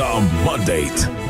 The Mandate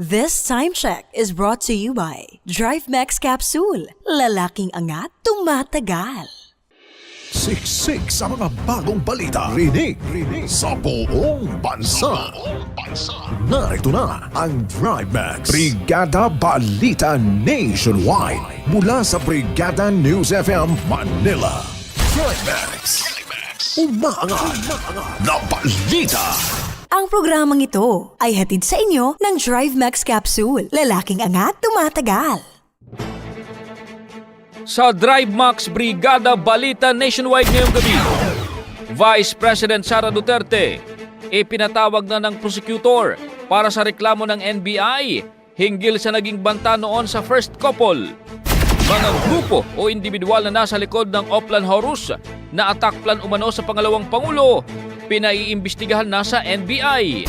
This time check is brought to you by Drive Max Capsule. Lalaking angat, tumatagal. Siksik sa mga bagong balita. Rinig, rinig sa buong bansa. Narito na ang Drive Max. Brigada Balita Nationwide. Mula sa Brigada News FM Manila. Drive Max. Umaangat na balita. Ang programang ito ay hatid sa inyo ng Drive Max Capsule. Lalaking angat, tumatagal. Sa Drive Max Brigada Balita Nationwide ngayong gabi, Vice President Sara Duterte ipinatawag na ng prosecutor para sa reklamo ng NBI hinggil sa naging banta noon sa first couple. Mga grupo o individual na nasa likod ng Oplan Horus na attack plan umano sa pangalawang pangulo, pinaiimbestigahan na sa NBI.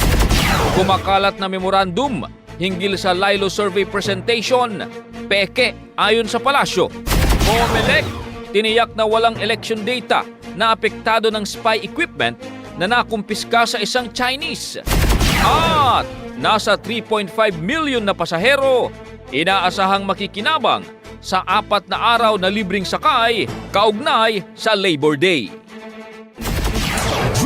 Kumakalat na memorandum hinggil sa Lilo Survey Presentation, peke ayon sa palasyo. COMELEC, tiniyak na walang election data na apektado ng spy equipment na nakumpiska sa isang Chinese. At nasa 3.5 million na pasahero, inaasahang makikinabang sa apat na araw na libreng sakay kaugnay sa Labor Day.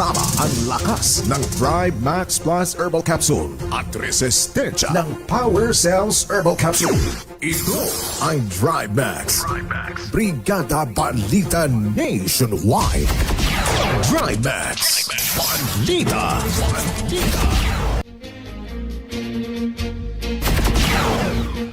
Kasama ang lakas ng Thrive Max Plus Herbal Capsule at resistensya ng Power Cells Herbal Capsule. Ito ang Thrive Max. Brigada Balita Nationwide. Thrive Max. Balita. Balita.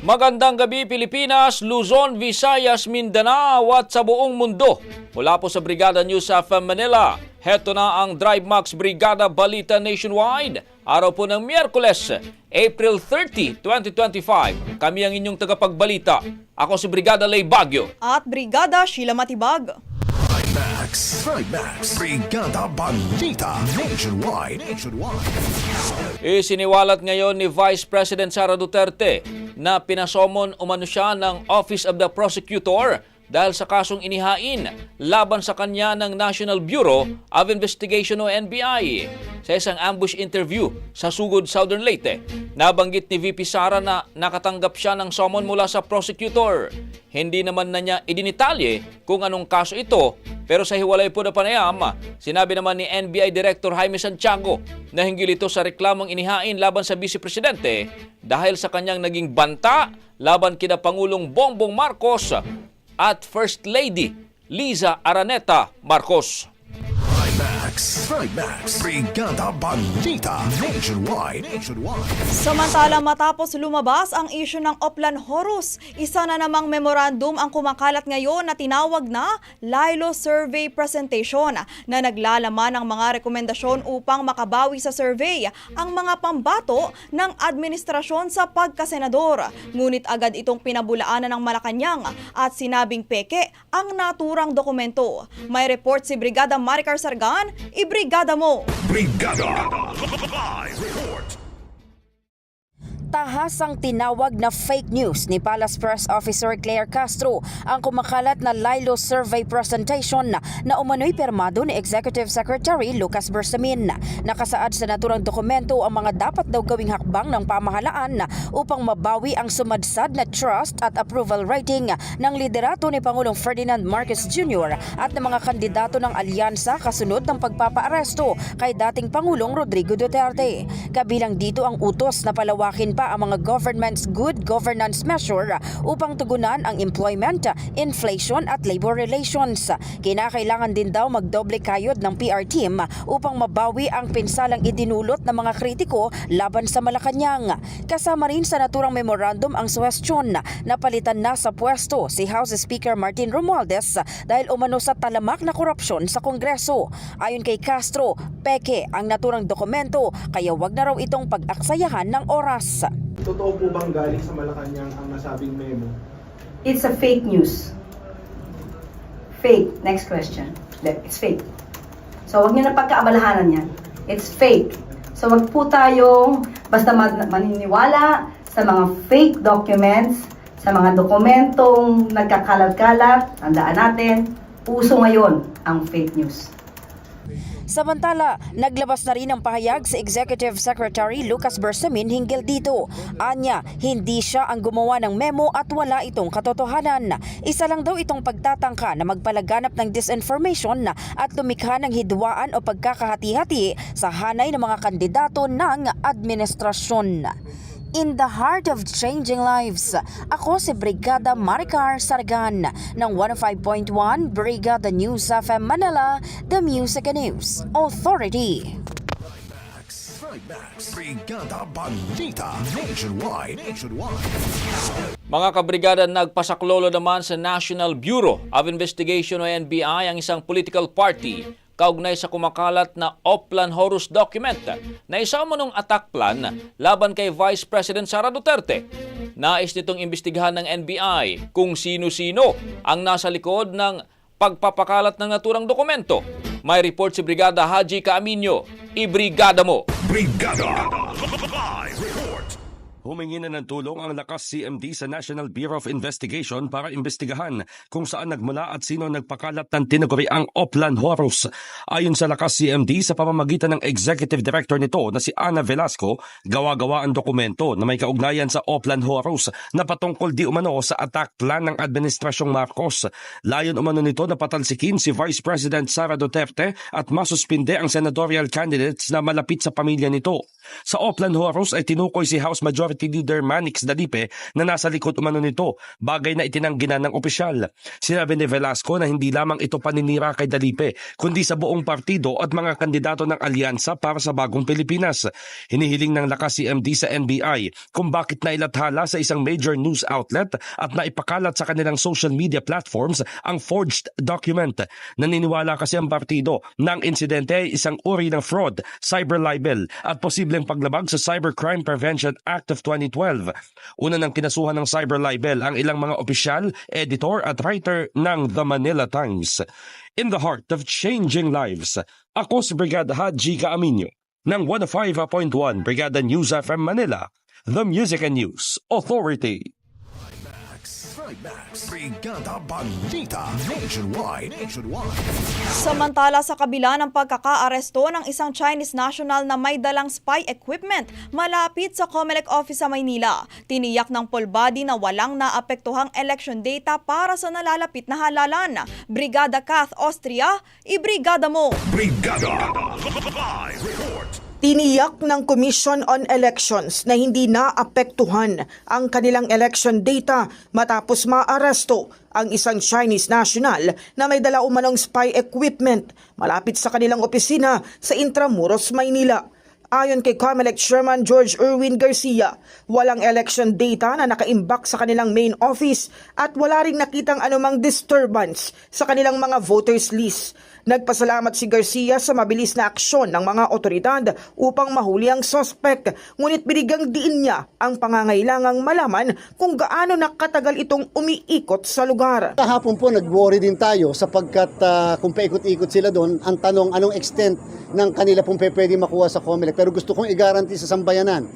Magandang gabi Pilipinas, Luzon, Visayas, Mindanao at sa buong mundo. Mula po sa Brigada News of Manila, heto na ang Drive Max Brigada Balita Nationwide. Araw po ng Miyerkules, April 30, 2025. Kami ang inyong tagapagbalita. Ako si Brigada Lay Bagyo. At Brigada Sheila Matibag. Max, Max, Brigada Balita Nationwide. Nationwide. Isiniwalat ngayon ni Vice President Sara Duterte na pinasomon umano siya ng Office of the Prosecutor dahil sa kasong inihain laban sa kanya ng National Bureau of Investigation o NBI. Sa isang ambush interview sa Sugod, Southern Leyte, nabanggit ni VP Sara na nakatanggap siya ng summon mula sa prosecutor. Hindi naman na niya idinitalye kung anong kaso ito pero sa hiwalay po na panayam, sinabi naman ni NBI Director Jaime Santiago na hinggil ito sa reklamong inihain laban sa Vice Presidente dahil sa kanyang naging banta laban kina Pangulong Bongbong Marcos at First Lady Liza Araneta Marcos. Max, Max, Brigada Balita Nationwide. Nationwide. Samantala matapos lumabas ang isyu ng Oplan Horus, isa na namang memorandum ang kumakalat ngayon na tinawag na Lilo Survey Presentation na naglalaman ng mga rekomendasyon upang makabawi sa survey ang mga pambato ng administrasyon sa pagkasenador. Ngunit agad itong pinabulaanan ng Malacanang at sinabing peke ang naturang dokumento. May report si Brigada Maricar Sargan, ibrigada mo! Brigada Live Report. Tahasang tinawag na fake news ni Palace Press Officer Claire Castro ang kumakalat na Lilo Survey Presentation na umano'y permado ni Executive Secretary Lucas Bersamin. Nakasaad sa naturang dokumento ang mga dapat daw gawing hakbang ng pamahalaan upang mabawi ang sumadsad na trust at approval rating ng liderato ni Pangulong Ferdinand Marcos Jr. at ng mga kandidato ng alyansa kasunod ng pagpapaaresto kay dating Pangulong Rodrigo Duterte. Kabilang dito ang utos na palawakin pa ang mga government's good governance measure upang tugunan ang employment, inflation at labor relations. Kinakailangan din daw magdoble kayod ng PR team upang mabawi ang pinsalang idinulot ng mga kritiko laban sa Malacanang. Kasama rin sa naturang memorandum ang suwestyon na palitan na sa pwesto si House Speaker Martin Romualdez dahil umano sa talamak na korupsyon sa Kongreso. Ayon kay Castro, peke ang naturang dokumento kaya wag na raw itong pag-aksayahan ng oras. Totoo po bang galing sa Malacanang ang nasabing memo? It's a fake news. Fake. Next question. It's fake. So, wag niyo na pagkaabalahanan yan. It's fake. So, wag po tayong basta man- maniniwala sa mga fake documents, sa mga dokumentong nagkakalat-kalat. Tandaan natin, uso ngayon ang fake news. Samantala, naglabas na rin ang pahayag sa Executive Secretary Lucas Bersamin hinggil dito. Anya, hindi siya ang gumawa ng memo at wala itong katotohanan. Isa lang daw itong pagtatangka na magpalaganap ng disinformation at lumikha ng hidwaan o pagkakahati-hati sa hanay ng mga kandidato ng administrasyon. In the heart of changing lives, ako si Brigada Maricar Sargan ng 105.1 Brigada News FM Manila, The Music and News Authority. Max, Max, Brigada Balita Nationwide. Nationwide. Mga kabrigada, nagpasaklolo naman sa National Bureau of Investigation o NBI ang isang political party kaugnay sa kumakalat na Oplan Horus document na isa nung attack plan laban kay Vice President Sara Duterte. Nais nitong imbestigahan ng NBI kung sino-sino ang nasa likod ng pagpapakalat ng naturang dokumento. May report si Brigada Haji Caaminyo. Ibrigada mo! Brigada Live Report. Humingi na ng tulong ang lakas CMD sa National Bureau of Investigation para imbestigahan kung saan nagmula at sino nagpakalat ng tinaguriang Oplan Horus. Ayon sa lakas CMD sa pamamagitan ng Executive Director nito na si Ana Velasco, gawa-gawa ang dokumento na may kaugnayan sa Oplan Horus na patungkol di umano sa attack plan ng Administrasyong Marcos. Layon umano nito na patalsikin si Vice President Sara Duterte at masuspinde ang senatorial candidates na malapit sa pamilya nito. Sa Oplan Horus ay tinukoy si House Majority Party Leader Manix Dalipe na nasa likod umano nito, bagay na itinanggi na ng opisyal. Sinabi ni Velasco na hindi lamang ito paninira kay Dalipe, kundi sa buong partido at mga kandidato ng alyansa para sa bagong Pilipinas. Hinihiling ng lakas si MD sa NBI kung bakit nailathala sa isang major news outlet at naipakalat sa kanilang social media platforms ang forged document. Naniniwala kasi ang partido na ang insidente ay isang uri ng fraud, cyber libel at posibleng paglabag sa Cybercrime Prevention Act of 2012. Una nang kinasuhan ng cyber libel ang ilang mga opisyal, editor at writer ng The Manila Times. In the heart of changing lives, ako si Brigada Haji Kaaminyo ng 105.1 Brigada News FM Manila, The Music and News Authority. Trimax. Brigada Balita Nationwide. Nationwide. Samantala sa kabila ng pagkakaaresto ng isang Chinese national na may dalang spy equipment malapit sa Comelec office sa Maynila, tiniyak ng Polbadi na walang naapektuhang election data para sa nalalapit na halalan. Brigada Kath Austria, ibrigada mo! Brigada. Live report. Tiniyak ng Commission on Elections na hindi naapektuhan ang kanilang election data matapos maaresto ang isang Chinese national na may dala umanong spy equipment malapit sa kanilang opisina sa Intramuros, Maynila. Ayon kay COMELEC Chairman George Erwin Garcia, walang election data na nakaimbak sa kanilang main office at wala ring nakitang anumang disturbance sa kanilang mga voters list. Nagpasalamat si Garcia sa mabilis na aksyon ng mga otoridad upang mahuli ang sospek, ngunit binigyang diin niya ang pangangailangang malaman kung gaano nakatagal itong umiikot sa lugar. Kahapon po nag-worry din tayo sapagkat ah, kung paikot-ikot sila doon, ang tanong anong extent ng kanila pong pwede makuha sa COMELEC. Pero gusto kong i-guarantee sa sambayanan,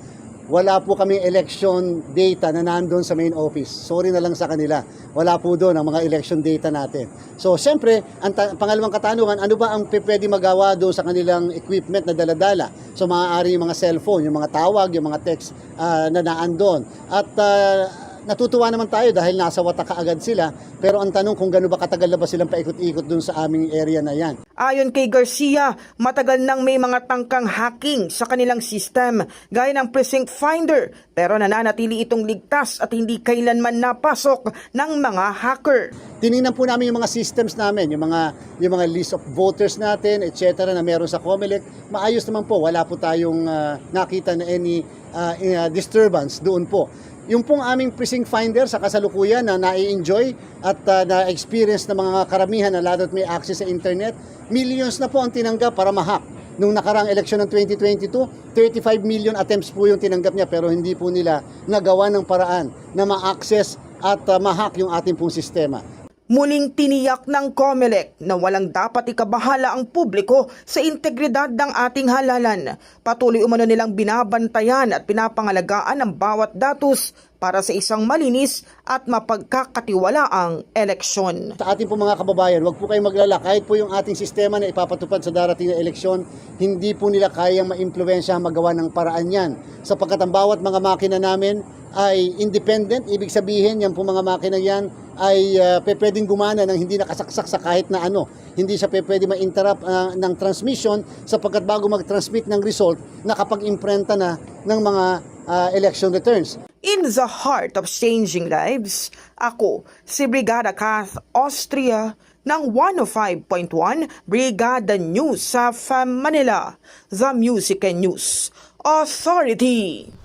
wala po kami election data na nandun sa main office. Sorry na lang sa kanila. Wala po doon ang mga election data natin. So, siyempre, ang pangalawang katanungan, ano ba ang pwede magawa doon sa kanilang equipment na daladala? So, maaari yung mga cellphone, yung mga tawag, yung mga text ah, na naandun. At ah, natutuwa naman tayo dahil nasa wata kaagad sila. Pero ang tanong kung gano'n ba katagal na ba silang paikot-ikot dun sa aming area na yan. Ayon kay Garcia, matagal nang may mga tangkang hacking sa kanilang system gaya ng precinct finder pero nananatili itong ligtas at hindi kailanman napasok ng mga hacker. Tiningnan po namin yung mga systems namin, yung mga yung mga list of voters natin, etc. na meron sa COMELEC. Maayos naman po, wala po tayong ah, nakita na any ah, disturbance doon po. Yung pong aming precinct finder sa kasalukuyan na nai-enjoy at ah, na-experience ng mga karamihan na lalo't may access sa internet, millions na po ang tinanggap para ma-hack. Nung nakarang eleksyon ng 2022, 35 million attempts po yung tinanggap niya pero hindi po nila nagawa ng paraan na ma-access at ah, ma-hack yung ating pong sistema. Muling tiniyak ng COMELEC na walang dapat ikabahala ang publiko sa integridad ng ating halalan. Patuloy umano nilang binabantayan at pinapangalagaan ang bawat datos para sa isang malinis at mapagkakatiwalaang eleksyon. Sa ating po mga kababayan, wag po kayong maglala. Kahit po yung ating sistema na ipapatupad sa darating na eleksyon, hindi po nila kayang ma-impluensya magawa ng paraan yan. Sapagkat ang bawat mga makina namin ay independent, ibig sabihin yan po mga makina yan ay uh, pwedeng gumana ng hindi nakasaksak sa kahit na ano. Hindi siya pe- pwede ma-interrupt ah, ng transmission sapagkat bago mag-transmit ng result, nakapag-imprenta na ng mga ah, election returns. In the heart of changing lives, ako si Brigada Kath Austria ng 105.1 Brigada News sa Manila, The Music and News Authority.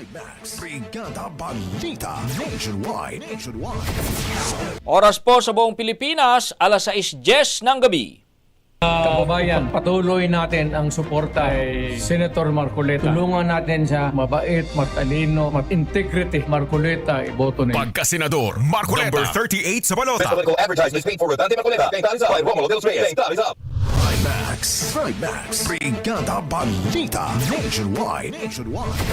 Trimax. Brigada Balita Nationwide. Nationwide. Oras po sa buong Pilipinas, alas 6.10 ng gabi. Kababayan, patuloy natin ang suporta kay Senator Marcoleta. Tulungan natin siya mabait, matalino, mat-integrity. Marcoleta, iboto nila. Pagkasenador Marcoleta. Number 38 sa balota. Trimax. Trimax. Brigada Balita Nationwide. Nationwide.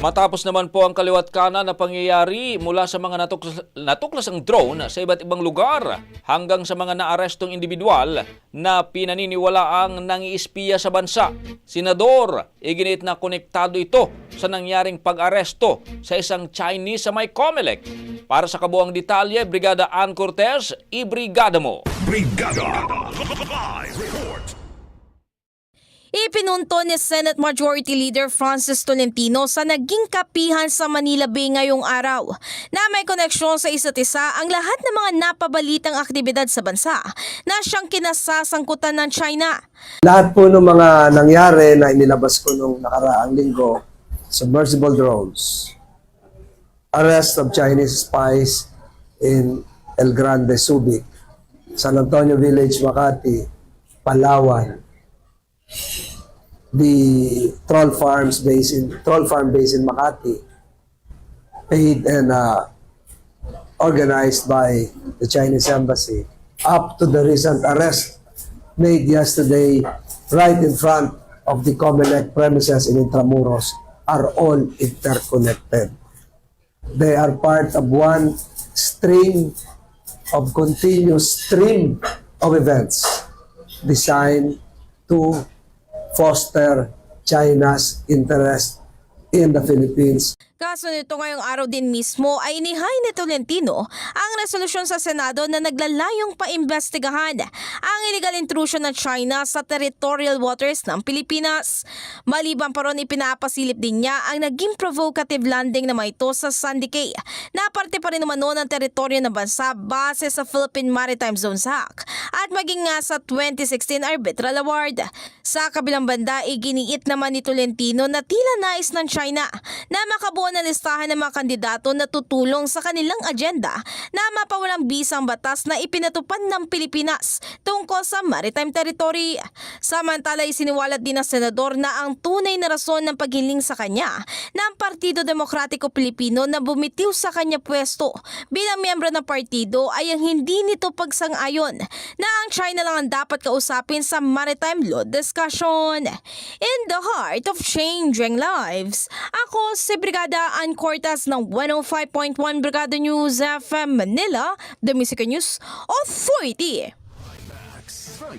Matapos naman po ang kaliwat kanan na pangyayari mula sa mga natuklas, natuklas ang drone sa iba't ibang lugar hanggang sa mga naarestong individual na pinaniniwalaang nangiispiya sa bansa. Senador, iginit na konektado ito sa nangyaring pag-aresto sa isang Chinese sa may Comelec. Para sa kabuang detalye, Brigada Ann Cortez, ibrigada mo. Brigada. Live report. Ipinunto ni Senate Majority Leader Francis Tolentino sa naging kapihan sa Manila Bay ngayong araw na may koneksyon sa isa't isa ang lahat ng mga napabalitang aktibidad sa bansa na siyang kinasasangkutan ng China. Lahat po ng mga nangyari na inilabas ko nung nakaraang linggo, submersible drones, arrest of Chinese spies in El Grande, Subic, San Antonio Village, Makati, Palawan, the troll farms based in troll farm based in Makati, paid and uh, organized by the Chinese embassy, up to the recent arrest made yesterday right in front of the Comelec premises in Intramuros are all interconnected. They are part of one stream of continuous stream of events designed to foster China's interest in the Philippines Kaso nito ngayong araw din mismo ay ni Tolentino ang resolusyon sa Senado na naglalayong paimbestigahan ang illegal intrusion ng China sa territorial waters ng Pilipinas. Maliban pa ron ipinapasilip din niya ang naging provocative landing na ito sa Sandy Cay na parte pa rin naman noon ng teritoryo ng bansa base sa Philippine Maritime Zones Act at maging nga sa 2016 Arbitral Award. Sa kabilang banda, iginiit naman ni Tolentino na tila nais ng China na makabuo na listahan ng mga kandidato na tutulong sa kanilang agenda na mapawalang bisang batas na ipinatupad ng Pilipinas tungkol sa maritime territory. Samantala, isiniwalat din ng senador na ang tunay na rason ng paghiling sa kanya ng Partido Demokratiko Pilipino na bumitiw sa kanya pwesto bilang miyembro ng partido ay ang hindi nito pagsang-ayon na ang China lang ang dapat kausapin sa maritime law discussion. In the heart of changing lives, ako si Brigada Ann Cortas ng 105.1 Brigada News FM Manila, The Music News Authority.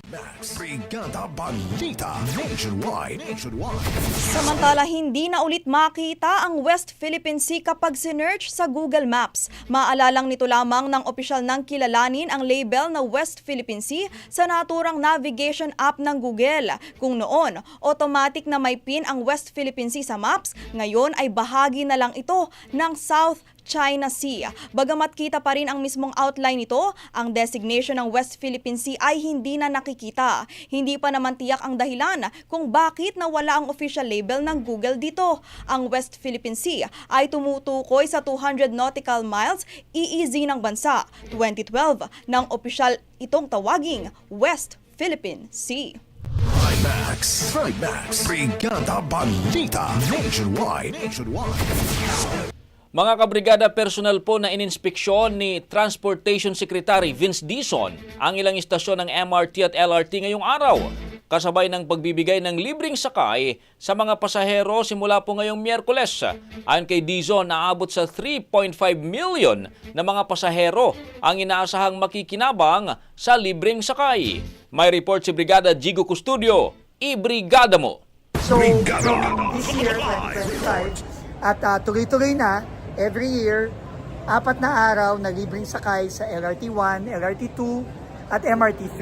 Max, Brigada Balita Nationwide. Nationwide. Samantala, hindi na ulit makita ang West Philippine Sea kapag sinerch sa Google Maps. Maalalang nito lamang ng opisyal ng kilalanin ang label na West Philippine Sea sa naturang navigation app ng Google. Kung noon, automatic na may pin ang West Philippine Sea sa maps, ngayon ay bahagi na lang ito ng South China Sea. Bagamat kita pa rin ang mismong outline nito, ang designation ng West Philippine Sea ay hindi na nakikita. Hindi pa naman tiyak ang dahilan kung bakit nawala ang official label ng Google dito. Ang West Philippine Sea ay tumutukoy sa 200 nautical miles EEZ ng bansa. 2012 nang opisyal itong tawaging West Philippine Sea. Max, Max, Brigada Balita Nationwide. Nationwide. Mga kabrigada personal po na ininspeksyon ni Transportation Secretary Vince Dison ang ilang istasyon ng MRT at LRT ngayong araw. Kasabay ng pagbibigay ng libreng sakay sa mga pasahero simula po ngayong Miyerkules. Ayon kay Dizon, naabot sa 3.5 million na mga pasahero ang inaasahang makikinabang sa libreng sakay. May report si Brigada Jigo Custodio. I-brigada mo! So, from this year, 2025, at uh, tuloy-tuloy na, every year, apat na araw na libreng sakay sa LRT1, LRT2, at MRT3.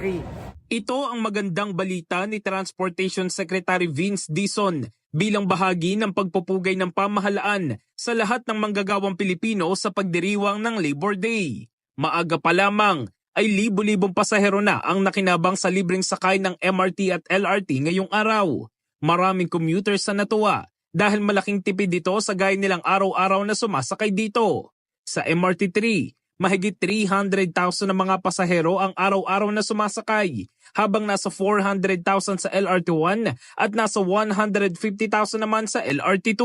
Ito ang magandang balita ni Transportation Secretary Vince Dison bilang bahagi ng pagpupugay ng pamahalaan sa lahat ng manggagawang Pilipino sa pagdiriwang ng Labor Day. Maaga pa lamang ay libo-libong pasahero na ang nakinabang sa libreng sakay ng MRT at LRT ngayong araw. Maraming commuters sa natuwa dahil malaking tipid dito sa gaya nilang araw-araw na sumasakay dito. Sa MRT3, mahigit 300,000 na mga pasahero ang araw-araw na sumasakay, habang nasa 400,000 sa LRT1 at nasa 150,000 naman sa LRT2.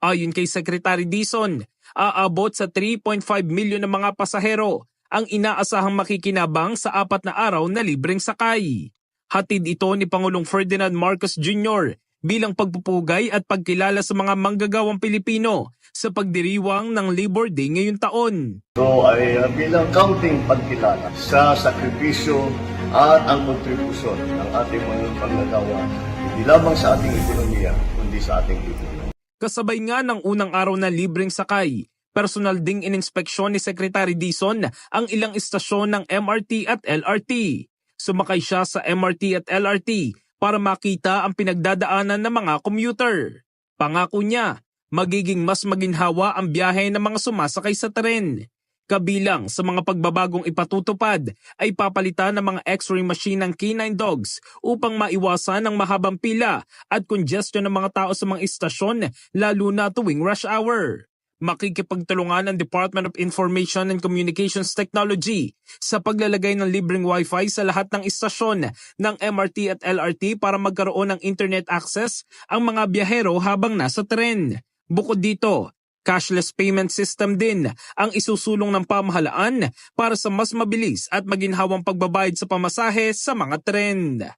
Ayon kay Secretary Dison, aabot sa 3.5 milyon na mga pasahero ang inaasahang makikinabang sa apat na araw na libreng sakay. Hatid ito ni Pangulong Ferdinand Marcos Jr. bilang pagpupugay at pagkilala sa mga manggagawang Pilipino sa pagdiriwang ng Labor Day ngayong taon. So ay uh, bilang counting pagkilala sa sakripisyo at ang kontribusyon ng ating mga panggagawa, hindi lamang sa ating ekonomiya, kundi sa ating lipunan. Kasabay nga ng unang araw na libreng sakay, personal ding ininspeksyon ni Secretary Dison ang ilang istasyon ng MRT at LRT. Sumakay siya sa MRT at LRT para makita ang pinagdadaanan ng mga commuter. Pangako niya, magiging mas maginhawa ang biyahe ng mga sumasakay sa tren. Kabilang sa mga pagbabagong ipatutupad ay papalitan ng mga x-ray machine ng K9 dogs upang maiwasan ang mahabang pila at congestion ng mga tao sa mga istasyon lalo na tuwing rush hour. Makikipagtulungan ang Department of Information and Communications Technology sa paglalagay ng libreng wifi sa lahat ng istasyon ng MRT at LRT para magkaroon ng internet access ang mga biyahero habang nasa tren. Bukod dito, cashless payment system din ang isusulong ng pamahalaan para sa mas mabilis at maginhawang pagbabayad sa pamasahe sa mga tren.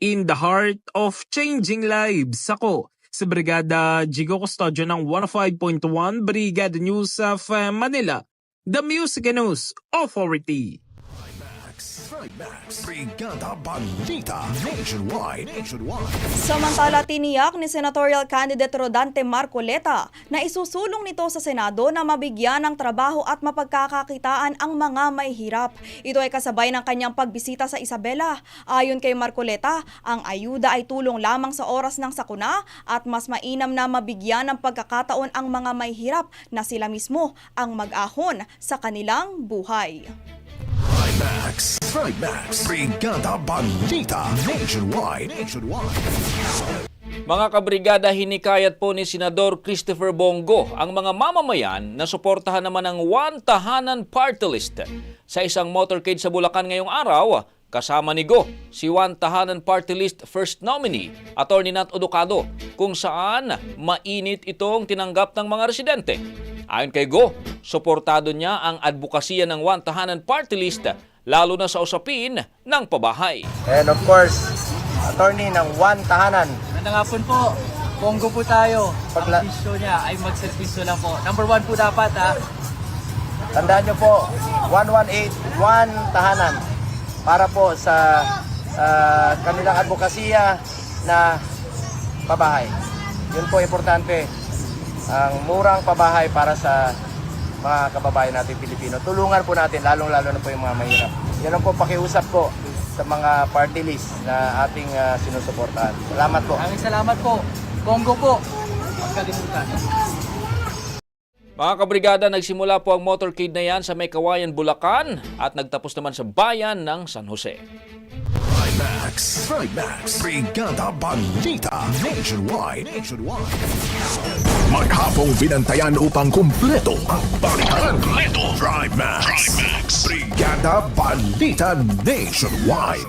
In the heart of changing lives, ako si Brigada Jigo Custodio ng 105.1 Brigada News of uh, Manila, the Music News Authority. Trimax, Brigada Balita Nationwide. Nationwide. Samantala, tiniyak ni Senatorial Candidate Rodante Marcoleta na isusulong nito sa Senado na mabigyan ng trabaho at mapagkakakitaan ang mga may hirap. Ito ay kasabay ng kanyang pagbisita sa Isabela. Ayon kay Marcoleta, ang ayuda ay tulong lamang sa oras ng sakuna at mas mainam na mabigyan ng pagkakataon ang mga may hirap na sila mismo ang mag-ahon sa kanilang buhay. Trimax, Trimax, Brigada Balita Nationwide. Nationwide. Mga kabrigada, hinikayat po ni Senador Christopher Bongo ang mga mamamayan na suportahan naman ang One Tahanan Party List sa isang motorcade sa Bulacan ngayong araw. Kasama ni Go, si One Tahanan Party List First Nominee, Atty. Nat Odocado, kung saan mainit itong tinanggap ng mga residente. Ayon kay Go, suportado niya ang advokasya ng One Tahanan Party List lalo na sa usapin ng pabahay. And of course, attorney ng One Tahanan. Magandang hapon po. Bongo po tayo. Pagla- Ang issue niya ay magservisyo lang po. Number one po dapat ha. Tandaan nyo po, 118 One Tahanan para po sa ah, kanilang advokasya na pabahay. Yun po importante. Ang murang pabahay para sa mga kababayan natin Pilipino. Tulungan po natin, lalong-lalo na po yung mga mahirap. Yan ang po pakiusap ko sa mga party list na ating ah, sinusuportahan. Salamat po. Maraming salamat po. Bongo po. Huwag. Mga kabrigada, nagsimula po ang motorcade na yan sa May Kawayan, Bulacan at nagtapos naman sa bayan ng San Jose. Trimax, Trimax, Brigada Balita Nationwide. Nationwide. Maghapong binantayan upang kumpleto ang balitan. Kumpleto. Trimax, Trimax, Brigada Balita Nationwide.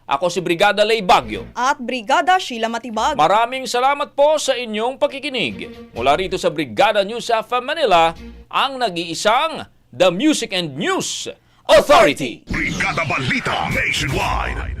Ako si Brigada Lay Bagyo. At Brigada Sheila Matibag. Maraming salamat po sa inyong pakikinig. Mula rito sa Brigada News FM Manila, ang nag-iisang The Music and News Authority. Brigada Balita Nationwide.